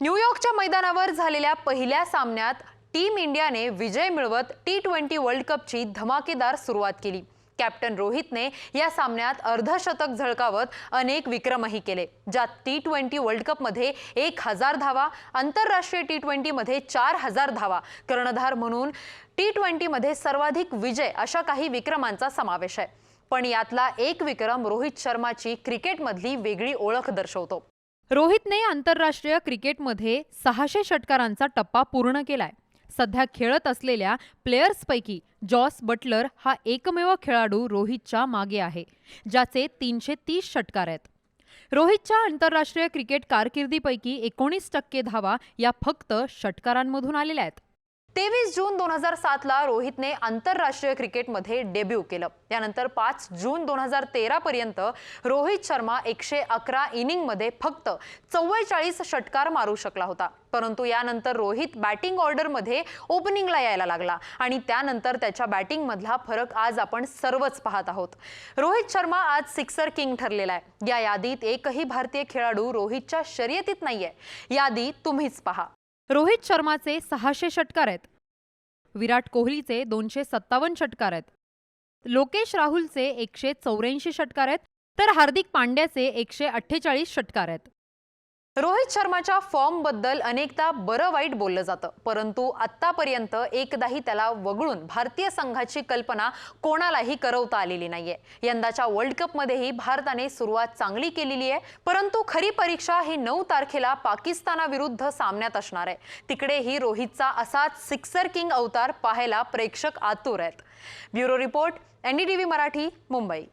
न्यूयॉर्कच्या मैदानावर झालेल्या पहिल्या सामन्यात टीम इंडियाने विजय मिळवत टी ट्वेंटी वर्ल्ड कपची धमाकेदार सुरुवात केली. कॅप्टन रोहितने या सामन्यात अर्धशतक झळकावत अनेक विक्रमही केले ज्यात टी ट्वेंटी वर्ल्ड कपमध्ये एक हजार धावा आंतरराष्ट्रीय टी ट्वेंटीमध्ये चार हजार धावा कर्णधार म्हणून टी ट्वेंटीमध्ये सर्वाधिक विजय अशा काही विक्रमांचा समावेश आहे. पण यातला एक विक्रम रोहित शर्माची क्रिकेटमधली वेगळी ओळख दर्शवतो. रोहितने आंतरराष्ट्रीय क्रिकेटमध्ये सहाशे षटकारांचा टप्पा पूर्ण केलाय. सध्या खेळत असलेल्या प्लेयर्सपैकी जॉस बटलर हा एकमेव खेळाडू रोहितच्या मागे आहे ज्याचे तीनशे तीस षटकार आहेत. रोहितच्या आंतरराष्ट्रीय क्रिकेट कारकिर्दीपैकी एकोणीस टक्के धावा या फक्त षटकारांमधून आलेल्या आहेत. तेवीस जून दोन हजार सातला रोहितने आंतरराष्ट्रीय क्रिकेटमध्ये डेब्यू केलं. त्यानंतर पाच जून दोन हजार तेरापर्यंत रोहित शर्मा एकशे अकरा इनिंगमध्ये फक्त चव्वेचाळीस षटकार मारू शकला होता. परंतु यानंतर रोहित बॅटिंग ऑर्डरमध्ये ओपनिंगला यायला लागला आणि त्यानंतर त्याच्या बॅटिंगमधला फरक आज आपण सर्वच पाहत आहोत. रोहित शर्मा आज सिक्सर किंग ठरलेला आहे. या यादीत एकही भारतीय खेळाडू रोहितच्या शर्यतीत नाहीये. यादी तुम्हीच पहा. रोहित शर्माचे सहाशे षटकार आहेत. विराट कोहलीचे दोनशे सत्तावन्न षटकार आहेत. लोकेश राहुलचे एकशे चौऱ्याऐंशी षटकार आहेत. तर हार्दिक पांड्याचे एकशे अठ्ठेचाळीस षटकार आहेत. रोहित शर्माच्या फॉर्मबद्दल अनेकदा बरं वाईट बोललं जातं परंतु आत्तापर्यंत एकदाही त्याला वगळून भारतीय संघाची कल्पना कोणालाही करवता आलेली नाहीये. यंदाच्या वर्ल्ड कपमध्येही भारताने सुरुवात चांगली केलेली आहे परंतु खरी परीक्षा ही नऊ तारखेला पाकिस्तानाविरुद्ध सामन्यात असणार आहे. तिकडेही रोहितचा असाच सिक्सर किंग अवतार पाहायला प्रेक्षक आतुर आहेत. Bureau report NDTV Marathi Mumbai.